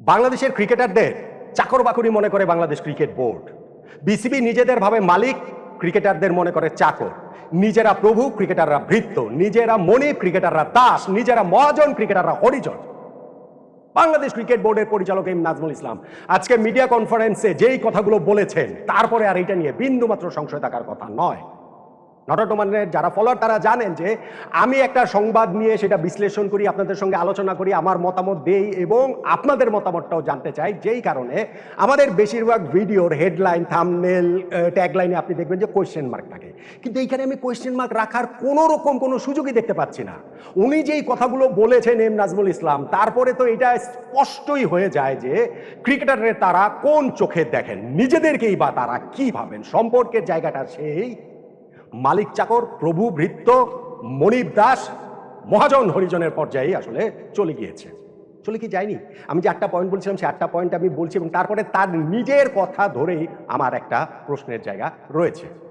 বাংলাদেশের ক্রিকেটারদের চাকর বাকরি মনে করে বাংলাদেশ ক্রিকেট বোর্ড। বিসিবি নিজেদের ভাবে মালিক, ক্রিকেটারদের মনে করে চাকর। নিজেরা প্রভু, ক্রিকেটাররা ভৃত্য। নিজেরা মনিব ক্রিকেটাররা দাস। নিজেরা মহাজন, ক্রিকেটাররা হরিজন। বাংলাদেশ ক্রিকেট বোর্ডের পরিচালক এম নাজমুল ইসলাম আজকে মিডিয়া কনফারেন্সে যেই কথাগুলো বলেছেন, তারপরে আর এটা নিয়ে বিন্দুমাত্র সংশয় থাকার কথা নয়। নটটমানের যারা ফলোয়ার তারা জানেন যে আমি একটা সংবাদ নিয়ে সেটা বিশ্লেষণ করি, আপনাদের সঙ্গে আলোচনা করি, আমার মতামত দেই এবং আপনাদের মতামতটাও জানতে চাই। যেই কারণে আমাদের বেশিরভাগ ভিডিওর হেডলাইন থামনেল ট্যাগলাইনে আপনি দেখবেন যে কোয়েশ্চেন মার্ক থাকে। কিন্তু এইখানে আমি কোয়েশ্চেন মার্ক রাখার কোনো রকম কোনো সুযোগই দেখতে পাচ্ছি না। উনি যেই কথাগুলো বলেছেন এম নাজমুল ইসলাম, তারপরে তো এটা স্পষ্টই হয়ে যায় যে ক্রিকেটারের তারা কোন চোখে দেখেন? নিজেদেরকেই বা তারা কী ভাবেন? সম্পর্কের জায়গাটা সেই। মালিক চাকর, প্রভু ভৃত্য মনিব দাস, মহাজন হরিজনের পর্যায়ে আসলে চলে গিয়েছে। চলে কি যায়নি? আমি যে একটা পয়েন্ট বলছিলাম, সেই আটটা পয়েন্ট আমি বলছি এবং তারপরে তার নিজের কথা ধরেই আমার একটা প্রশ্নের জায়গা রয়েছে।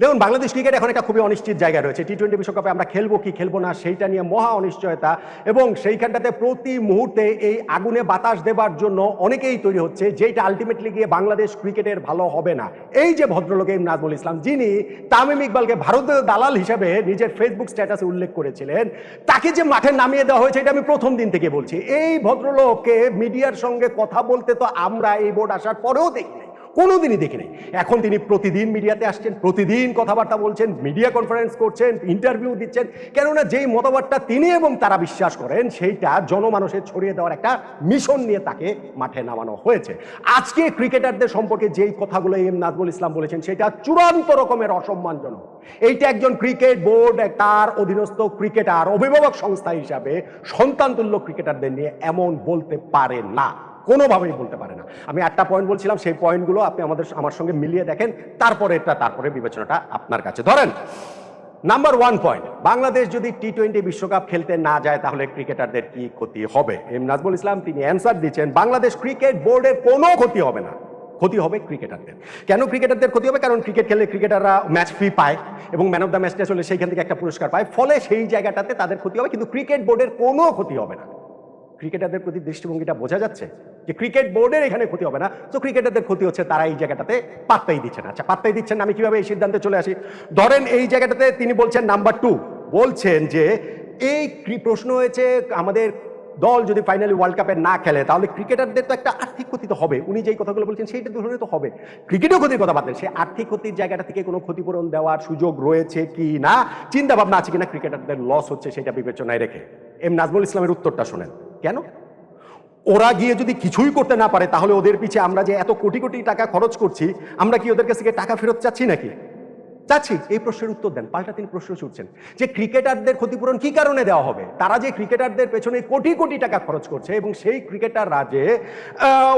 দেখুন, বাংলাদেশ ক্রিকেট এখন একটা খুবই অনিশ্চিত জায়গা রয়েছে। টি টোয়েন্টি বিশ্বকাপে আমরা খেলব কি খেলব না, সেইটা নিয়ে মহা অনিশ্চয়তা এবং সেইখানটাতে প্রতি মুহূর্তে এই আগুনে বাতাস দেবার জন্য অনেকেই তৈরি হচ্ছে যেটা আলটিমেটলি গিয়ে বাংলাদেশ ক্রিকেটের ভালো হবে না। এই যে ভদ্রলোক এম নাজমুল ইসলাম, যিনি তামিম ইকবালকে ভারতীয় দালাল হিসেবে নিজের ফেসবুক স্ট্যাটাসে উল্লেখ করেছিলেন, তাকে যে মাঠে নামিয়ে দেওয়া হয়েছে, এটা আমি প্রথম দিন থেকে বলছি। এই ভদ্রলোককে মিডিয়ার সঙ্গে কথা বলতে তো আমরা এই বোর্ড আসার পরেও দেখি নাই কোনোদিনই দেখিনি এখন তিনি প্রতিদিন মিডিয়াতে আসছেন, প্রতিদিন কথাবার্তা বলছেন মিডিয়া কনফারেন্স করছেন ইন্টারভিউ দিচ্ছেন। কেননা যেই মতবাদটা তিনি এবং তারা বিশ্বাস করেন, সেইটা জনমানুষে ছড়িয়ে দেওয়ার একটা মিশন নিয়ে তাকে মাঠে নামানো হয়েছে। আজকে ক্রিকেটারদের সম্পর্কে যেই কথাগুলো এম নাজমুল ইসলাম বলেছেন, সেটা চূড়ান্ত রকমের অসম্মানজনক। এইটা একজন ক্রিকেট বোর্ড তার অধীনস্থ ক্রিকেটার অভিভাবক সংস্থা হিসাবে সন্তানতুল্য ক্রিকেটারদের নিয়ে এমন বলতে পারে না। কোনোভাবেই বলতে পারে না। আমি একটা পয়েন্ট বলছিলাম, সেই পয়েন্টগুলো আপনি আমাদের, আমার সঙ্গে মিলিয়ে দেখেন, তারপরে এটা, তারপরে বিবেচনাটা আপনার কাছে। ধরেন নাম্বার ওয়ান পয়েন্ট বাংলাদেশ যদি টি টোয়েন্টি বিশ্বকাপ খেলতে না যায়, তাহলে ক্রিকেটারদের কি ক্ষতি হবে? এম নাজমুল ইসলাম, তিনি অ্যান্সার দিচ্ছেন, বাংলাদেশ ক্রিকেট বোর্ডের কোনো ক্ষতি হবে না। ক্ষতি হবে ক্রিকেটারদের। কেন ক্রিকেটারদের ক্ষতি হবে? কারণ ক্রিকেট খেললে ক্রিকেটাররা ম্যাচ ফি পায় এবং ম্যান অফ দ্য ম্যাচটা চলে সেইখান থেকে একটা পুরস্কার পায়। ফলে সেই জায়গাটাতে তাদের ক্ষতি হবে, কিন্তু ক্রিকেট বোর্ডের কোনো ক্ষতি হবে না। ক্রিকেটারদের প্রতি দৃষ্টিভঙ্গিটা বোঝা যাচ্ছে? যে ক্রিকেট বোর্ডের এখানে ক্ষতি হবে না। তো ক্রিকেটারদের ক্ষতি হচ্ছে তারা এই জায়গাটাতে পাত্তাই দিচ্ছেন আচ্ছা পাত্তাই দিচ্ছেন আমি কীভাবে এই সিদ্ধান্তে চলে আসি? ধরেন এই জায়গাটাতে তিনি বলছেন নাম্বার টু বলছেন যে এই প্রশ্ন হয়েছে আমাদের দল যদি ফাইনালি ওয়ার্ল্ড কাপে না খেলে, তাহলে ক্রিকেটারদের তো একটা আর্থিক ক্ষতি তো হবে। উনি যেই কথাগুলো বলছেন সেইটা ধরনের তো হবে। ক্রিকেটেও ক্ষতির কথা বাদ সেই আর্থিক ক্ষতির জায়গাটা থেকে কোনো ক্ষতিপূরণ দেওয়ার সুযোগ রয়েছে কি না চিন্তা ভাবনা আছে কিনা ক্রিকেটারদের লস হচ্ছে, সেটা বিবেচনায় রেখে। এম নাজমুল ইসলামের উত্তরটা শোনেন। কেন? ওরা গিয়ে যদি কিছুই করতে না পারে, তাহলে ওদের পিছিয়ে আমরা যে এত কোটি কোটি টাকা খরচ করছি, আমরা কি ওদের কাছ থেকে টাকা ফেরত চাচ্ছি নাকি? চাচ্ছি এই প্রশ্নের উত্তর দেন। পাল্টা তিনি প্রশ্ন ছুটছেন। যে ক্রিকেটারদের ক্ষতিপূরণ কি কারণে দেওয়া হবে? তারা যে ক্রিকেটারদের পেছনে কোটি কোটি টাকা খরচ করছে এবং সেই ক্রিকেটাররা যে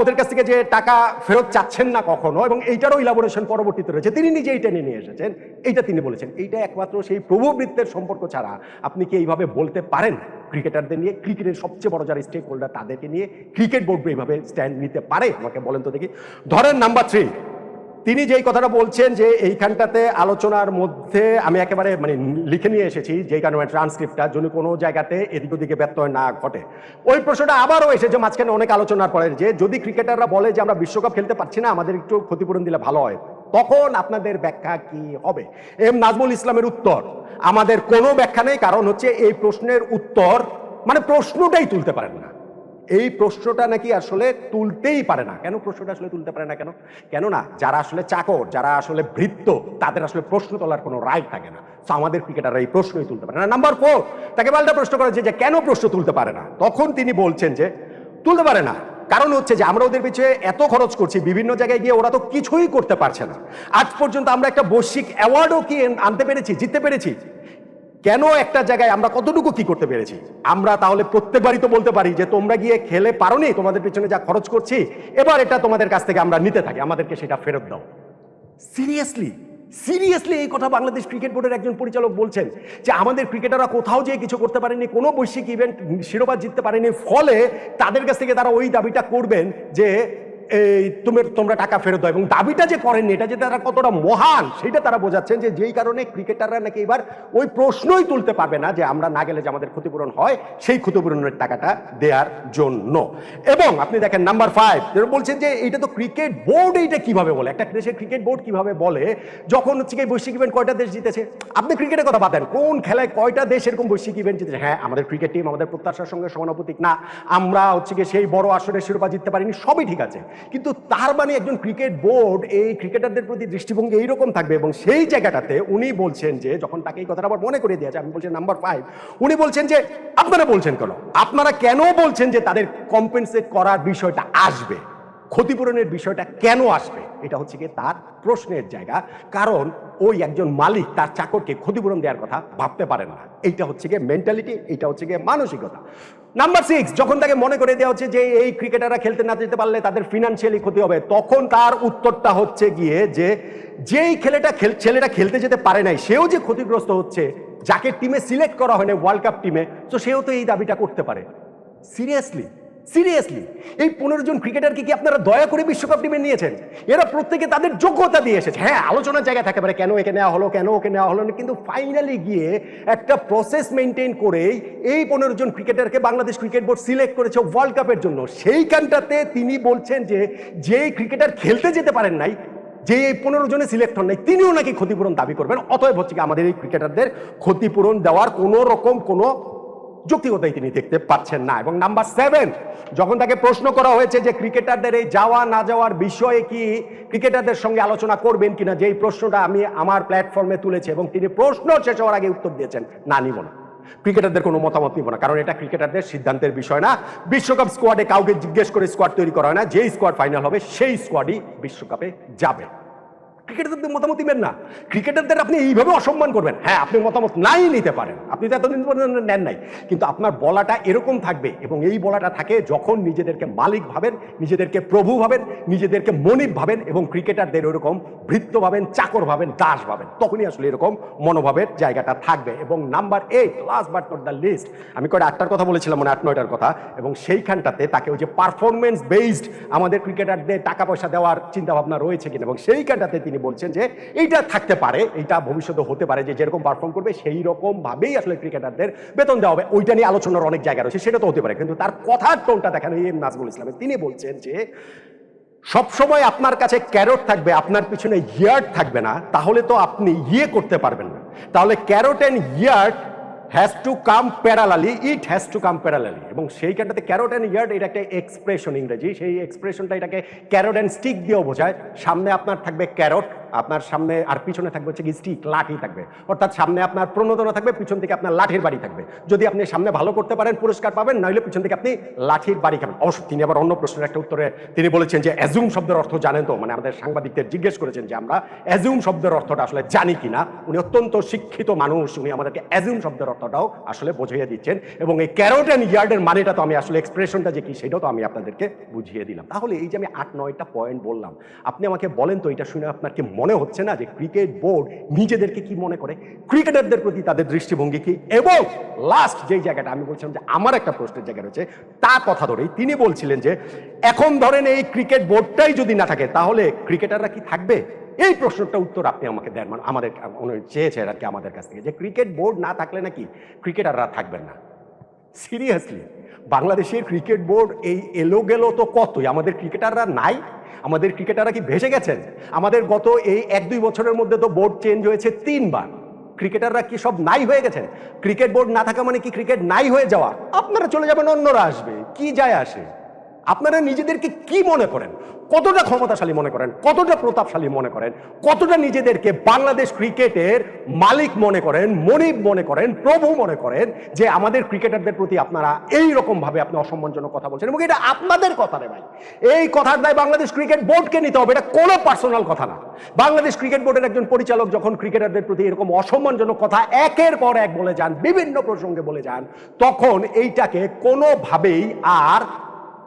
ওদের কাছ থেকে যে টাকা ফেরত চাচ্ছেন না কখনো এবং এইটারও ইলাবোরেশন পরবর্তীতে রয়েছে, তিনি নিজেই টেনে নিয়ে এসেছেন, এইটা তিনি বলেছেন। এইটা একমাত্র সেই প্রভুবৃত্তের সম্পর্ক ছাড়া আপনি কি এইভাবে বলতে পারেন? ক্রিকেটারদের নিয়ে, ক্রিকেটের সবচেয়ে বড় যারা স্টেক হোল্ডার তাদেরকে নিয়ে ক্রিকেট বোর্ড এইভাবে স্ট্যান্ড নিতে পারে? আমাকে বলেন তো দেখি। ধরেন নাম্বার থ্রি তিনি যেই কথাটা বলছেন যে এইখানটাতে আলোচনার মধ্যে আমি একেবারে মানে লিখে নিয়ে এসেছি, যেই কারণে ট্রান্সক্রিপ্টটা যদি কোনো জায়গাতে এদিক ওদিকে ব্যত্যয় না ঘটে। ওই প্রশ্নটা আবারও এসেছে, মাঝখানে অনেক আলোচনার পরে যে, যদি ক্রিকেটাররা বলে যে আমরা বিশ্বকাপ খেলতে পারছি না, আমাদের একটু ক্ষতিপূরণ দিলে ভালো হয়, তখন আপনাদের ব্যাখ্যা কি হবে? এম নাজমুল ইসলামের উত্তর, আমাদের কোনো ব্যাখ্যা নেই, কারণ হচ্ছে এই প্রশ্নের উত্তর মানে প্রশ্নটাই তুলতে পারেন না। এই প্রশ্নটা নাকি আসলে তুলতেই পারে না। কেন প্রশ্নটা আসলে তুলতে পারে না কেন? কেন না যারা আসলে চাকর, যারা আসলে ভৃত্য তাদের আসলে প্রশ্ন তোলার কোনো রাইট থাকে না। তো আমাদের ক্রিকেটাররা এই প্রশ্নই তুলতে পারে না। নাম্বার ফোর তাকে পাল্টা প্রশ্ন করা যে কেন প্রশ্ন তুলতে পারে না? তখন তিনি বলছেন যে, তুলতে পারে না। কারণ হচ্ছে যে, আমরা ওদের পিছিয়ে এত খরচ করছি, বিভিন্ন জায়গায় গিয়ে ওরা তো কিছুই করতে পারছে না। আজ পর্যন্ত আমরা একটা বৈশ্বিক অ্যাওয়ার্ডও কি আনতে পেরেছি, জিততে পেরেছি? কেন একটা জায়গায় আমরা কতটুকু কি করতে পেরেছি? আমরা তাহলে প্রত্যেকবারই তো বলতে পারি যে তোমরা গিয়ে খেলে পারো নি, তোমাদের পিছনে যা খরচ করছি, এবার এটা তোমাদের কাছ থেকে আমরা নিতে থাকি, আমাদেরকে সেটা ফেরত দাও। সিরিয়াসলি সিরিয়াসলি এই কথা বাংলাদেশ ক্রিকেট বোর্ডের একজন পরিচালক বলছেন যে আমাদের ক্রিকেটাররা কোথাও যেয়ে কিছু করতে পারেনি, কোনো বৈশ্বিক ইভেন্ট শিরোপা জিততে পারেনি, ফলে তাদের কাছ থেকে তারা ওই দাবিটা করবেন যে এই তুমি তোমরা টাকা ফেরত দাও এবং দাবিটা যে করেননি, এটা যে তারা কতটা মহান, সেটা তারা বোঝাচ্ছেন যে যেই কারণে ক্রিকেটাররা নাকি এবার ওই প্রশ্নই তুলতে পারবে না যে আমরা না গেলে যে আমাদের ক্ষতিপূরণ হয়, সেই ক্ষতিপূরণের টাকাটা দেওয়ার জন্য। এবং আপনি দেখেন নাম্বার ফাইভ বলছেন যে এটা তো ক্রিকেট বোর্ড এইটা কীভাবে বলে? একটা দেশের ক্রিকেট বোর্ড কীভাবে বলে? যখন হচ্ছে কি বৈশ্বিক ইভেন্ট কয়টা দেশ জিতেছে? আপনি ক্রিকেটের কথা বাদেন কোন খেলায় কয়টা দেশ এরকম বৈশ্বিক ইভেন্ট জিতেছে? হ্যাঁ আমাদের ক্রিকেট টিম আমাদের প্রত্যাশার সঙ্গে সমানুপাতিক না, আমরা হচ্ছে কি সেই বড় আসরের শিরোপা জিততে পারিনি, সবই ঠিক আছে। কিন্তু তার মানে একজন ক্রিকেট বোর্ড এই ক্রিকেটারদের প্রতি দৃষ্টিভঙ্গি এইরকম থাকবে এবং সেই জায়গাটাতে উনি বলছেন যে, যখন তাকে এই কথাটা আবার মনে করে দিয়েছে আমি বলছি নাম্বার ফাইভ উনি বলছেন যে, আপনারা বলছেন কেন? আপনারা কেন বলছেন যে তাদের কম্পেনসেট করার বিষয়টা আসবে? ক্ষতিপূরণের বিষয়টা কেন আসবে? এটা হচ্ছে কি তার প্রশ্নের জায়গা। কারণ ওই একজন মালিক তার চাকরকে ক্ষতিপূরণ দেওয়ার কথা ভাবতে পারে না। এইটা হচ্ছে গিয়ে মেন্টালিটি এটা হচ্ছে গিয়ে মানসিকতা। নাম্বার সিক্স যখন তাকে মনে করে দেওয়া হচ্ছে যে এই ক্রিকেটাররা খেলতে না যেতে পারলে তাদের ফিনান্সিয়ালি ক্ষতি হবে, তখন তার উত্তরটা হচ্ছে গিয়ে যে যেই খেলেটা খেল ছেলেটা খেলতে যেতে পারে নাই, সেও যে ক্ষতিগ্রস্ত হচ্ছে, যাকে টিমে সিলেক্ট করা হয়নি ওয়ার্ল্ড কাপ টিমে তো সেও তো এই দাবিটা করতে পারে। সিরিয়াসলি সিরিয়াসলি এই পনেরো জন ক্রিকেটারকে কি আপনারা দয়া করে বিশ্বকাপ টিমে নিয়েছেন? এরা প্রত্যেকে তাদের যোগ্যতা দিয়ে এসেছে। হ্যাঁ আলোচনার জায়গা থাকে পারে, কেন একে নেওয়া হলো, কেন ওকে নেওয়া হলো না, কিন্তু ফাইনালি গিয়ে একটা প্রসেস মেনটেন করেই এই পনেরো জন ক্রিকেটারকে বাংলাদেশ ক্রিকেট বোর্ড সিলেক্ট করেছে ওয়ার্ল্ড কাপের জন্য। সেইখানটাতে তিনি বলছেন যে যেই ক্রিকেটার খেলতে যেতে পারেন নাই, যে এই পনেরো জনে সিলেক্ট হন নাই, তিনিও নাকি ক্ষতিপূরণ দাবি করবেন। অতএব হচ্ছে কি আমাদের এই ক্রিকেটারদের ক্ষতিপূরণ দেওয়ার কোনো রকম কোনো যৌক্তিকতাই তিনি দেখতে পাচ্ছেন না। এবং নাম্বার সেভেন যখন তাকে প্রশ্ন করা হয়েছে যে ক্রিকেটারদের এই যাওয়া না যাওয়ার বিষয়ে কি ক্রিকেটারদের সঙ্গে আলোচনা করবেন কিনা যে এই প্রশ্নটা আমি আমার প্ল্যাটফর্মে তুলেছি এবং তিনি প্রশ্ন শেষ হওয়ার আগে উত্তর দিয়েছেন, না, নিব না। ক্রিকেটারদের কোনো মতামত নিব না, কারণ এটা ক্রিকেটারদের সিদ্ধান্তের বিষয় না। বিশ্বকাপ স্কোয়াডে কাউকে জিজ্ঞেস করে স্কোয়াড তৈরি করা হয় না, যেই স্কোয়াড ফাইনাল হবে সেই স্কোয়াডই বিশ্বকাপে যাবে। ক্রিকেটারদের মতামত দিবেন না। ক্রিকেটারদের আপনি এইভাবে অসম্মান করবেন। হ্যাঁ আপনি মতামত নাই নিতে পারেন। আপনি তো এতদিন পর্যন্ত নেন নাই। কিন্তু আপনার বলাটা এরকম থাকবে এবং এই বলাটা থাকে যখন নিজেদেরকে মালিক ভাবেন, নিজেদেরকে প্রভু ভাবেন, নিজেদেরকে মনিব ভাবেন এবং ক্রিকেটারদের ওরকম ভৃত্য ভাবেন, চাকর ভাবেন, দাস ভাবেন। তখনই আসলে এরকম মনোভাবের জায়গাটা থাকবে এবং number eight last but not the least আমি কয়টা আটটার কথা বলেছিলাম মানে আট, নয়টার কথা, এবং সেইখানটাতে তাকে ওই যে পারফরমেন্স বেসড আমাদের ক্রিকেটারদের টাকা পয়সা দেওয়ার চিন্তা ভাবনা রয়েছে কিনা এবং সেইখানটাতে তিনি বলছেন যে এইটা থাকতে পারে, এইটা ভবিষ্যতে হতে পারে যে যেরকম পারফর্ম করবে সেই রকম ভাবেই আসলে ক্রিকেটারদের বেতন দেওয়া হবে। ওইটা নিয়ে আলোচনার অনেক জায়গা রয়েছে, সেটা তো হতে পারে। কিন্তু তার কথার টোনটা দেখেন এই নাজমুল ইসলামের। তিনি বলছেন যে সবসময় আপনার কাছে ক্যারট থাকবে, আপনার পিছনে ইয়ার্ড থাকবে না, তাহলে তো আপনি ইয়ে করতে পারবেন না। তাহলে carrot and yard has to come parallelly it has to come parallelly এবং সেইখানটাতে ক্যারোট অ্যান্ড ইয়ার্ড এটা একটা এক্সপ্রেশন ইংরেজি, সেই এক্সপ্রেশনটা এটাকে ক্যারোট অ্যান্ড স্টিক দিয়েও বোঝায়। সামনে আপনার থাকবে ক্যারট আপনার সামনে আর পিছনে থাকবে হচ্ছে কি স্টিক লাঠি থাকবে। অর্থাৎ সামনে আপনার প্রণোদনা থাকবে, পিছন থেকে আপনার লাঠির বাড়ি থাকবে। যদি আপনি সামনে ভালো করতে পারেন, পুরস্কার পাবেন নইলে পিছন থেকে আপনি লাঠির বাড়ি খাবেন। অবশ্য তিনি আবার অন্য প্রশ্নের একটা উত্তরে তিনি বলেছেন যে অ্যাজুম শব্দের অর্থ জানেন তো? মানে আমাদের সাংবাদিকদের জিজ্ঞেস করেছেন যে, আমরা অ্যাজুম শব্দের অর্থটা আসলে জানি কিনা? উনি অত্যন্ত শিক্ষিত মানুষ, উনি আমাদেরকে অ্যাজুম শব্দের অর্থটাও আসলে বুঝিয়ে দিচ্ছেন। এবং এই ক্যারোট অ্যান্ড ইয়ার্ডের মানেটা তো আমি আসলে এক্সপ্রেশনটা যে কি, সেটাও তো আমি আপনাদেরকে বুঝিয়ে দিলাম। তাহলে এই যে আমি আট, নয়টা পয়েন্ট বললাম, আপনি আমাকে বলেন তো, এটা শুনে আপনার কি মনে হচ্ছে না যে ক্রিকেট বোর্ড নিজেদেরকে কি মনে করে? ক্রিকেটারদের প্রতি তাদের দৃষ্টিভঙ্গি কি? এবং লাস্ট যেই জায়গাটা আমি বলছিলাম যে আমার একটা প্রশ্নের জায়গা রয়েছে তা কথা ধরেই তিনি বলছিলেন যে, এখন ধরেন এই ক্রিকেট বোর্ডটাই যদি না থাকে, তাহলে ক্রিকেটাররা কি থাকবে? এই প্রশ্নটা উত্তর আপনি আমাকে দেন মানে আমাদের চেয়েছেন আর কি আমাদের কাছ থেকে যে ক্রিকেট বোর্ড না থাকলে নাকি ক্রিকেটাররা থাকবেন না? সিরিয়াসলি বাংলাদেশের ক্রিকেট বোর্ড এই এলো গেলো তো কতই? আমাদের ক্রিকেটাররা নাই? আমাদের ক্রিকেটাররা কি ভেসে গেছেন? আমাদের গত এই এক দুই বছরের মধ্যে তো বোর্ড চেঞ্জ হয়েছে তিনবার। ক্রিকেটাররা কি সব নাই হয়ে গেছেন? ক্রিকেট বোর্ড না থাকা মানে কি ক্রিকেট নাই হয়ে যাওয়া? আপনারা চলে যাবেন, অন্যরা আসবে। কি যায় আসে? আপনারা নিজেদেরকে কি মনে করেন? কতটা ক্ষমতাশালী মনে করেন? কতটা প্রতাপশালী মনে করেন? কতটা নিজেদেরকে বাংলাদেশ ক্রিকেটের মালিক মনে করেন, মনিব মনে করেন, প্রভু মনে করেন যে আমাদের ক্রিকেটারদের প্রতি আপনারা এই ভাবে আপনি অসম্মানজনক কথা বলছেন? এবং এটা আপনাদের কথা রে ভাই। এই কথার দায় বাংলাদেশ ক্রিকেট বোর্ডকে নিতে হবে। এটা কোনো পার্সোনাল কথা না। বাংলাদেশ ক্রিকেট বোর্ডের একজন পরিচালক যখন ক্রিকেটারদের প্রতি এরকম অসম্মানজনক কথা একের পর এক বলে যান, বিভিন্ন প্রসঙ্গে বলে যান, তখন এইটাকে কোনোভাবেই আর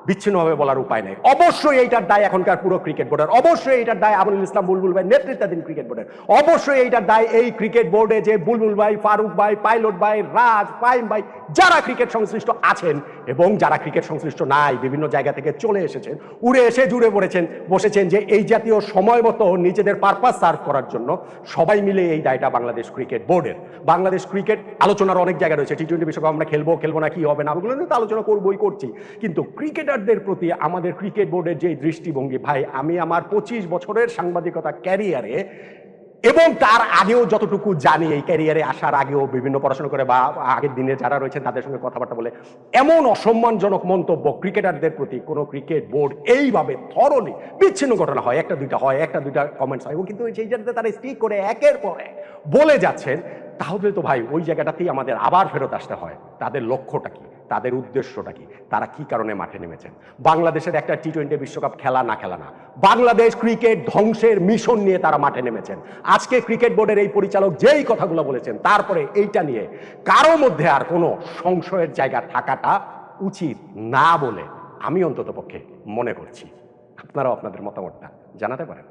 বিচ্ছিন্নভাবে বলার উপায় নেই। অবশ্যই এইটার দায় এখনকার পুরো ক্রিকেট বোর্ডের অবশ্যই এইটার দায় আবুল ইসলাম বুলবুল ভাই নেতৃত্বাধীন ক্রিকেট বোর্ডের অবশ্যই এইটার দায় এই ক্রিকেট বোর্ডে যে বুলবুল ভাই, ফারুক ভাই, পাইলট ভাই, রাজ ফাইম ভাই, যারা ক্রিকেট সংশ্লিষ্ট আছেন এবং যারা ক্রিকেট সংশ্লিষ্ট নাই, বিভিন্ন জায়গা থেকে চলে এসেছেন, উড়ে এসে জুড়ে পড়েছেন, বসেছেন যে এই জাতীয় সময় মতো নিজেদের পারপাস সার্ভ করার জন্য সবাই মিলে এই দায়টা বাংলাদেশ ক্রিকেট বোর্ডের বাংলাদেশ ক্রিকেট আলোচনার অনেক জায়গা রয়েছে। টি টোয়েন্টি বিশ্বকাপ আমরা খেলব খেলব না, কি হবে না ওগুলো নিয়ে তো আলোচনা করবোই, করছি। কিন্তু ক্রিকেটারদের প্রতি আমাদের ক্রিকেট বোর্ডের যে দৃষ্টিভঙ্গি, ভাই, আমি আমার পঁচিশ বছরের সাংবাদিকতা ক্যারিয়ারে এবং তার আগেও যতটুকু জানি, এই ক্যারিয়ারে আসার আগেও বিভিন্ন পড়াশোনা করে বা আগের দিনে যারা রয়েছেন তাদের সঙ্গে কথাবার্তা বলে, এমন অসম্মানজনক মন্তব্য ক্রিকেটারদের প্রতি কোনো ক্রিকেট বোর্ড এইভাবে থরলি বিচ্ছিন্ন ঘটনা হয়, একটা দুইটা হয়, একটা দুইটা কমেন্টস হয় এবং কিন্তু সেই জায়গাতে তারা স্টিক করে একের পর এক বলে যাচ্ছেন, তাহলে তো ভাই ওই জায়গাটাতেই আমাদের আবার ফেরত আসতে হয়, তাদের লক্ষ্যটা কি? তাদের উদ্দেশ্যটা কি? তারা কি কারণে মাঠে নেমেছেন? বাংলাদেশের একটা টি টোয়েন্টি বিশ্বকাপ খেলা না খেলা না। বাংলাদেশ ক্রিকেট ধ্বংসের মিশন নিয়ে তারা মাঠে নেমেছেন। আজকে ক্রিকেট বোর্ডের এই পরিচালক যেই কথাগুলো বলেছেন, তারপরে এইটা নিয়ে কারও মধ্যে আর কোনো সংশয়ের জায়গা থাকাটা উচিত না বলে আমি অন্তত পক্ষে মনে করছি। আপনারাও আপনাদের মতামতটা জানাতে পারেন।